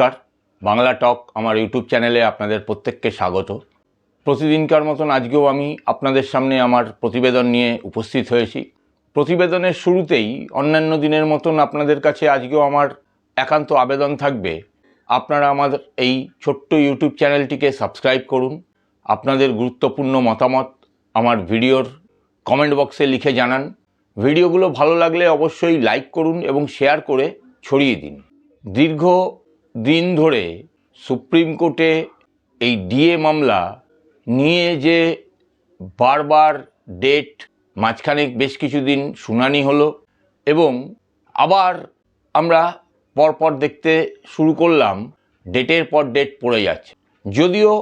নমস্কার। বাংলা টক আমার ইউটিউব চ্যানেলে আপনাদের প্রত্যেককে স্বাগত। প্রতিদিনকার মতন আজকেও আমি আপনাদের সামনে আমার প্রতিবেদন নিয়ে উপস্থিত হয়েছি। প্রতিবেদনের শুরুতেই অন্যান্য দিনের মতন আপনাদের কাছে আজকেও আমার একান্ত আবেদন থাকবে। আপনারা আমার এই ছোট্ট ইউটিউব চ্যানেলটিকে সাবস্ক্রাইব করুন। আপনাদের গুরুত্বপূর্ণ মতামত আমার ভিডিওর কমেন্ট বক্সে লিখে জানান। ভিডিওগুলো ভালো লাগলে অবশ্যই লাইক করুন এবং শেয়ার করে ছড়িয়ে দিন। দীর্ঘ দিন ধরে সুপ্রিম কোর্টে এই ডিএ মামলা নিয়ে যে বারবার ডেট মাঝখানে বেশ কিছুদিন শুনানি হলো এবং আবার আমরা পরপর দেখতে শুরু করলাম, ডেটের পর ডেট পড়ে যাচ্ছে। যদিও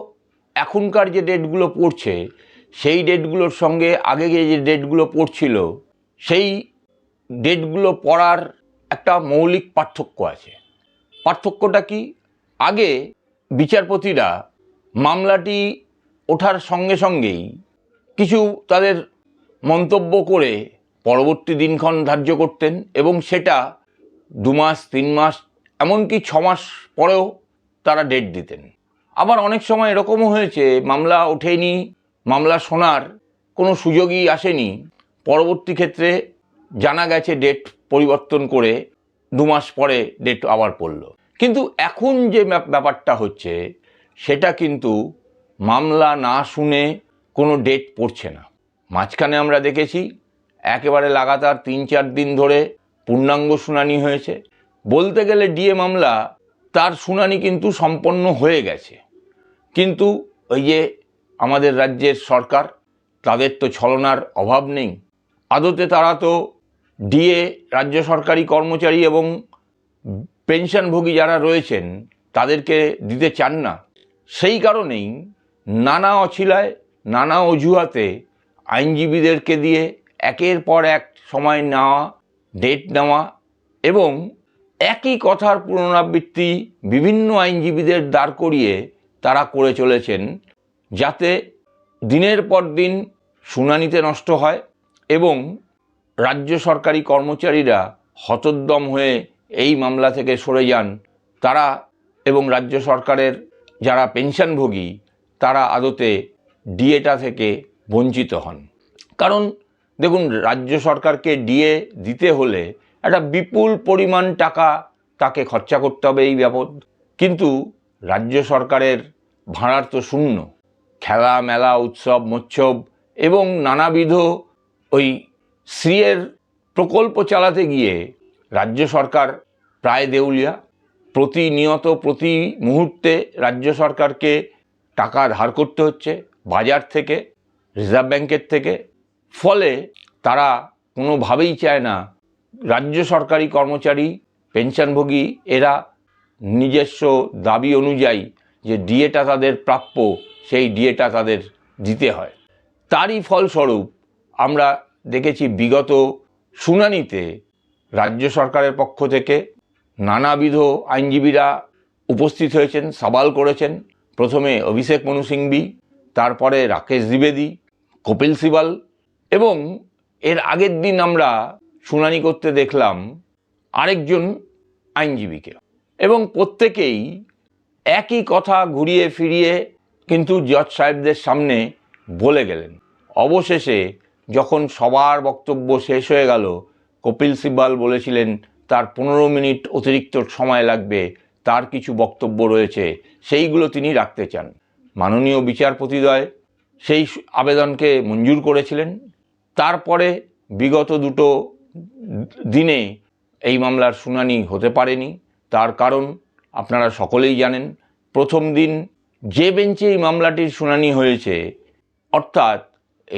এখনকার যে ডেটগুলো পড়ছে, সেই ডেটগুলোর সঙ্গে আগে গিয়ে যে ডেটগুলো পড়ছিল, সেই ডেটগুলো পড়ার একটা মৌলিক পার্থক্য আছে। পার্থক্যটা কি? আগে বিচারপতিরা মামলাটি ওঠার সঙ্গে সঙ্গেই কিছু তাদের মন্তব্য করে পরবর্তী দিনক্ষণ ধার্য করতেন এবং সেটা দু মাস, তিন মাস, এমনকি ছ মাস পরেও তারা ডেট দিতেন। আবার অনেক সময় এরকমও হয়েছে, মামলা ওঠেনি, মামলা শোনার কোনো সুযোগই আসেনি। পরবর্তী ক্ষেত্রে জানা গেছে ডেট পরিবর্তন করে দু মাস পরে ডেট আবার পড়ল। কিন্তু এখন যে ব্যাপারটা হচ্ছে, সেটা কিন্তু মামলা না শুনে কোনো ডেট পড়ছে না। মাঝখানে আমরা দেখেছি, একেবারে লাগাতার তিন চার দিন ধরে পূর্ণাঙ্গ শুনানি হয়েছে। বলতে গেলে ডিএ মামলা, তার শুনানি কিন্তু সম্পন্ন হয়ে গেছে। কিন্তু ওই যে আমাদের রাজ্যের সরকার, তাদের তো ছলনার অভাব নেই। আদতে তারা তো ডিএ, রাজ্য সরকারি কর্মচারী এবং পেনশনভোগী যারা রয়েছেন, তাদেরকে দিতে চান না। সেই কারণেই নানা অছিলায়, নানা অজুহাতে আইনজীবীদেরকে দিয়ে একের পর এক সময় নেওয়া, ডেট নেওয়া এবং একই কথার পুনরাবৃত্তি বিভিন্ন আইনজীবীদের দাঁড় করিয়ে তারা করে চলেছেন যাতে দিনের পর দিন শুনানিতে নষ্ট হয় এবং রাজ্য সরকারি কর্মচারীরা হতোদ্যম হয়ে এই মামলা থেকে সরে যান। তারা এবং রাজ্য সরকারের যারা পেনশনভোগী, তারা আদতে ডিএটা থেকে বঞ্চিত হন। কারণ দেখুন, রাজ্য সরকারকে ডিএ দিতে হলে একটা বিপুল পরিমাণ টাকা তাকে খরচা করতে হবে এই ব্যাপদ কিন্তু রাজ্য সরকারের ভাড়ার তো শূন্য। খেলা, মেলা, উৎসব, মোৎসব এবং নানাবিধ ওই শ্রীয়ের প্রকল্প চালাতে গিয়ে রাজ্য সরকার প্রায় দেউলিয়া। প্রতিনিয়ত, প্রতি মুহূর্তে রাজ্য সরকারকে টাকা ধার করতে হচ্ছে বাজার থেকে, রিজার্ভ ব্যাংকের থেকে। ফলে তারা কোনোভাবেই চায় না রাজ্য সরকারি কর্মচারী, পেনশনভোগী এরা নিজস্ব দাবি অনুযায়ী যে ডিএটা তাদের প্রাপ্য, সেই ডিএটা তাদের দিতে হয়। তারই ফলস্বরূপ আমরা দেখেছি বিগত শুনানিতে রাজ্য সরকারের পক্ষ থেকে নানাবিধ আইনজীবীরা উপস্থিত হয়েছেন, সওয়াল করেছেন। প্রথমে অভিষেক মনু সিংভি, তারপরে রাকেশ দ্বিবেদী, কপিল সিবাল এবং এর আগের দিন আমরা শুনানি করতে দেখলাম আরেকজন আইনজীবীকে। এবং প্রত্যেকেই একই কথা ঘুরিয়ে ফিরিয়ে কিন্তু জজ সাহেবদের সামনে বলে গেলেন। অবশেষে যখন সবার বক্তব্য শেষ হয়ে গেল কপিল সিব্বাল বলেছিলেন, তার পনেরো মিনিট অতিরিক্ত সময় লাগবে, তার কিছু বক্তব্য রয়েছে, সেইগুলো তিনি রাখতে চান। মাননীয় বিচারপতিদ্বয় সেই আবেদনকে মঞ্জুর করেছিলেন। তারপরে বিগত দুটো দিনে এই মামলার শুনানি হতে পারেনি। তার কারণ আপনারা সকলেই জানেন, প্রথম দিন যে বেঞ্চে এই মামলাটির শুনানি হয়েছে, অর্থাৎ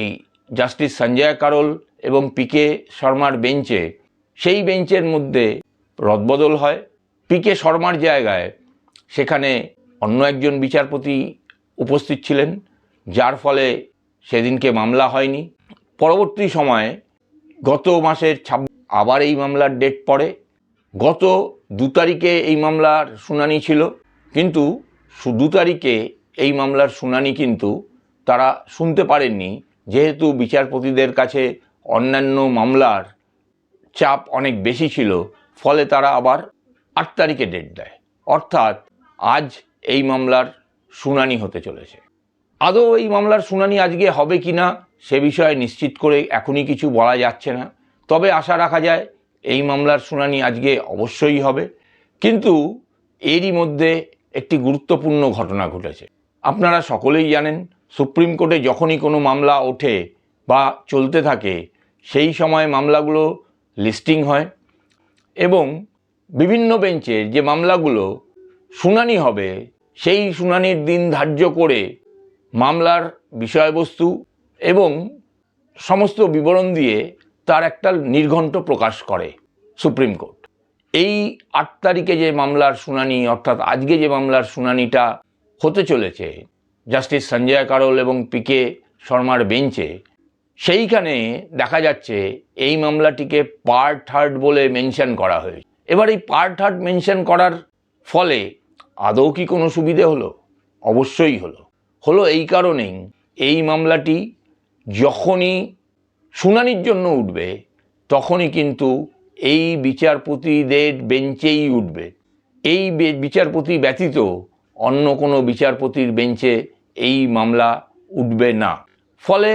এই জাস্টিস সঞ্জয় কারোল এবং পিকে শর্মার বেঞ্চে, সেই বেঞ্চের মধ্যে রদবদল হয়। পিকে শর্মার জায়গায় সেখানে অন্য একজন বিচারপতি উপস্থিত ছিলেন, যার ফলে সেদিনকে মামলা হয়নি। পরবর্তী সময়ে গত মাসের ছাব আবার এই মামলার ডেট পড়ে। গত দু তারিখে এই মামলার শুনানি ছিল, কিন্তু দু তারিখে এই মামলার শুনানি কিন্তু তারা শুনতে পারেননি, যেহেতু বিচারপতিদের কাছে অন্যান্য মামলার চাপ অনেক বেশি ছিল, ফলে তারা আবার আট তারিখে ডেট দেয়। অর্থাৎ আজ এই মামলার শুনানি হতে চলেছে। আদৌ এই মামলার শুনানি আজকে হবে কি না, সে বিষয়ে নিশ্চিত করে এখনই কিছু বলা যাচ্ছে না। তবে আশা রাখা যায়, এই মামলার শুনানি আজকে অবশ্যই হবে। কিন্তু এরই মধ্যে একটি গুরুত্বপূর্ণ ঘটনা ঘটেছে। আপনারা সকলেই জানেন, সুপ্রিম কোর্টে যখনই কোনো মামলা ওঠে বা চলতে থাকে সেই সময় মামলাগুলো লিস্টিং হয় এবং বিভিন্ন বেঞ্চে যে মামলাগুলো শুনানি হবে, সেই শুনানির দিন ধার্য করে মামলার বিষয়বস্তু এবং সমস্ত বিবরণ দিয়ে তার একটা নির্ঘণ্ট প্রকাশ করে সুপ্রিম কোর্ট। এই আট তারিখে যে মামলার শুনানি, অর্থাৎ আজকে যে মামলার শুনানিটা হতে চলেছে, জাস্টিস সঞ্জয় কারোল এবং পি কে শর্মার বেঞ্চে সেইখানে দেখা যাচ্ছে এই মামলাটিকে পার্ট থার্ড বলে মেনশন করা হয়েছে। এবার এই পার্ট থার্ড মেনশন করার ফলে আদৌ কি কোনো সুবিধে হলো? অবশ্যই হলো। হলো এই কারণেই এই মামলাটি যখনই শুনানির জন্য উঠবে, তখনই কিন্তু এই বিচারপতিদের বেঞ্চেই উঠবে। এই বিচারপতি ব্যতীত অন্য কোনো বিচারপতির বেঞ্চে এই মামলা উঠবে না। ফলে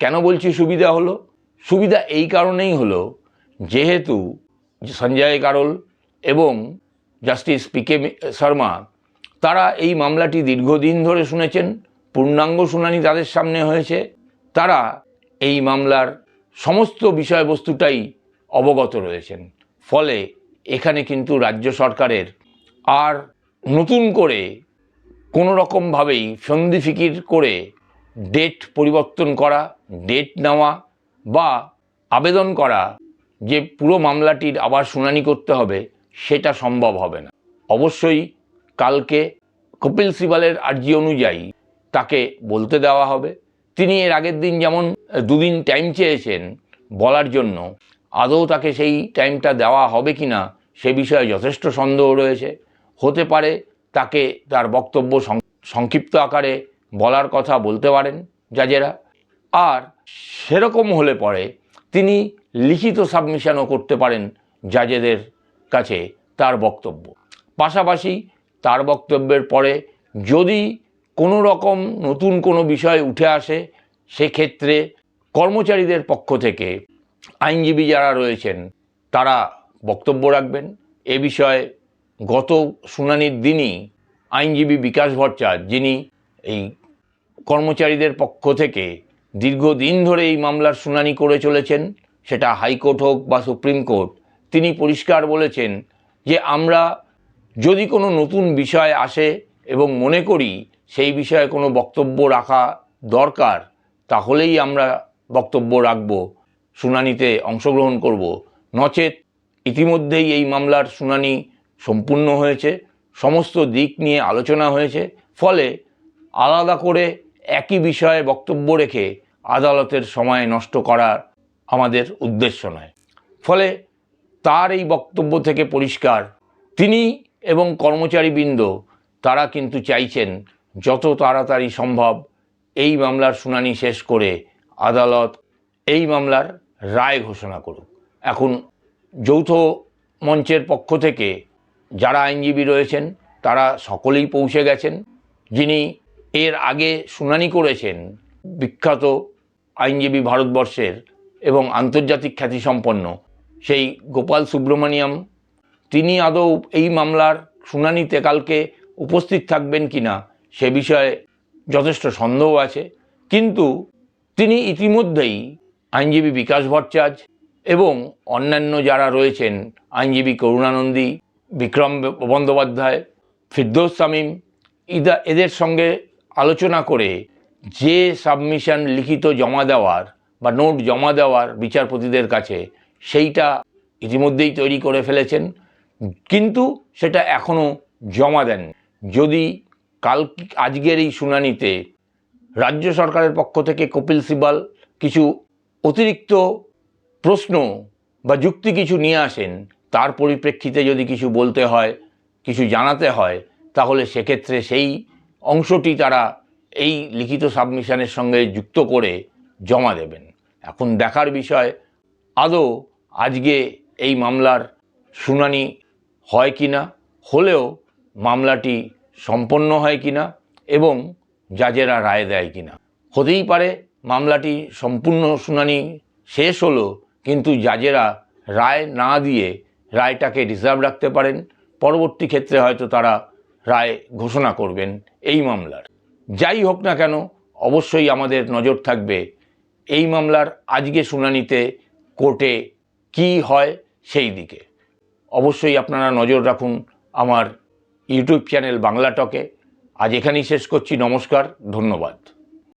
কেন বলছি সুবিধা হলো? সুবিধা এই কারণেই হলো, যেহেতু সঞ্জয় কারোল এবং জাস্টিস পি কে শর্মা, তারা এই মামলাটি দীর্ঘদিন ধরে শুনেছেন, পূর্ণাঙ্গ শুনানি তাদের সামনে হয়েছে, তারা এই মামলার সমস্ত বিষয়বস্তুটাই অবগত রয়েছেন। ফলে এখানে কিন্তু রাজ্য সরকারের আর নতুন করে কোনো রকমভাবেই সন্ধি ফিকির করে ডেট পরিবর্তন করা ডেট নেওয়া বা আবেদন করা যে পুরো মামলাটির আবার শুনানি করতে হবে, সেটা সম্ভব হবে না। অবশ্যই কালকে কপিল সিবালের আর্জি অনুযায়ী তাকে বলতে দেওয়া হবে। তিনি এর আগের দিন যেমন দুদিন টাইম চেয়েছেন বলার জন্য, আদৌ তাকে সেই টাইমটা দেওয়া হবে কি না সে বিষয়ে যথেষ্ট সন্দেহ রয়েছে। হতে পারে তাকে তার বক্তব্য সংক্ষিপ্ত আকারে বলার কথা বলতে পারেন জাজেরা। আর সেরকম হলে পরে তিনি লিখিত সাবমিশনও করতে পারেন জাজেদের কাছে তার বক্তব্য। পাশাপাশি তার বক্তব্যের পরে যদি কোনো রকম নতুন কোনো বিষয় উঠে আসে, সেক্ষেত্রে কর্মচারীদের পক্ষ থেকে আইনজীবী যারা রয়েছেন, তারা বক্তব্য রাখবেন। এ বিষয়ে গত শুনানির দিনই আইনজীবী বিকাশ ভট্টাচার্য, যিনি এই কর্মচারীদের পক্ষ থেকে দীর্ঘদিন ধরে এই মামলার শুনানি করে চলেছেন, সেটা হাইকোর্ট হোক বা সুপ্রিম কোর্ট, তিনি পরিষ্কার বলেছেন যে আমরা যদি কোনো নতুন বিষয় আসে এবং মনে করি সেই বিষয়ে কোনো বক্তব্য রাখা দরকার, তাহলেই আমরা বক্তব্য রাখব, শুনানিতে অংশগ্রহণ করব। নচেত ইতিমধ্যেই এই মামলার শুনানি সম্পূর্ণ হয়েছে, সমস্ত দিক নিয়ে আলোচনা হয়েছে, ফলে আলাদা করে একই বিষয়ে বক্তব্য রেখে আদালতের সময় নষ্ট করার আমাদের উদ্দেশ্য নয়। ফলে তার এই বক্তব্য থেকে পরিষ্কার, তিনি এবং কর্মচারীবৃন্দ, তারা কিন্তু চাইছেন যত তাড়াতাড়ি সম্ভব এই মামলার শুনানি শেষ করে আদালত এই মামলার রায় ঘোষণা করুক। এখন যৌথ মঞ্চের পক্ষ থেকে যারা আইনজীবী রয়েছেন, তারা সকলেই পৌঁছে গেছেন। যিনি এর আগে শুনানি করেছেন বিখ্যাত আইনজীবী ভারতবর্ষের এবং আন্তর্জাতিক খ্যাতিসম্পন্ন সেই গোপাল সুব্রমণিয়াম, তিনি আদৌ এই মামলার শুনানিতে কালকে উপস্থিত থাকবেন কিনা সে বিষয়ে যথেষ্ট সন্দেহ আছে। কিন্তু তিনি ইতিমধ্যেই আইনজীবী বিকাশ ভট্টাচার্য এবং অন্যান্য যারা রয়েছেন, আইনজীবী করুণানন্দী, বিক্রম বন্দ্যোপাধ্যায়, ফিরদৌস শামীম, ইদা এদের সঙ্গে আলোচনা করে যে সাবমিশন লিখিত জমা দেওয়ার বা নোট জমা দেওয়ার বিচারপতিদের কাছে সেইটা ইতিমধ্যেই তৈরি করে ফেলেছেন, কিন্তু সেটা এখনও জমা দেন। যদি কাল আজকের এই শুনানিতে রাজ্য সরকারের পক্ষ থেকে কপিল সিবাল কিছু অতিরিক্ত প্রশ্ন বা যুক্তি কিছু নিয়ে আসেন, তার পরিপ্রেক্ষিতে যদি কিছু বলতে হয়, কিছু জানাতে হয়, তাহলে সেক্ষেত্রে সেই অংশটি তারা এই লিখিত সাবমিশনের সঙ্গে যুক্ত করে জমা দেবেন। এখন দেখার বিষয়, আদৌ আজকে এই মামলার শুনানি হয় কি না হলেও মামলাটি সম্পন্ন হয় কিনা এবং জাজেরা রায় দেয় কি না হতেই পারে মামলাটি সম্পূর্ণ শুনানি শেষ হলো, কিন্তু জাজেরা রায় না দিয়ে রায়টাকে রিজার্ভ রাখতে পারেন। পরবর্তী ক্ষেত্রে হয়তো তারা রায় ঘোষণা করবেন এই মামলার। যাই হোক না কেন, অবশ্যই আমাদের নজর থাকবে এই মামলার আজকে শুনানিতে কোর্টে কি হয় সেই দিকে। অবশ্যই আপনারা নজর রাখুন আমার ইউটিউব চ্যানেল বাংলা টকে। আজ এখানেই শেষ করছি, নমস্কার, ধন্যবাদ।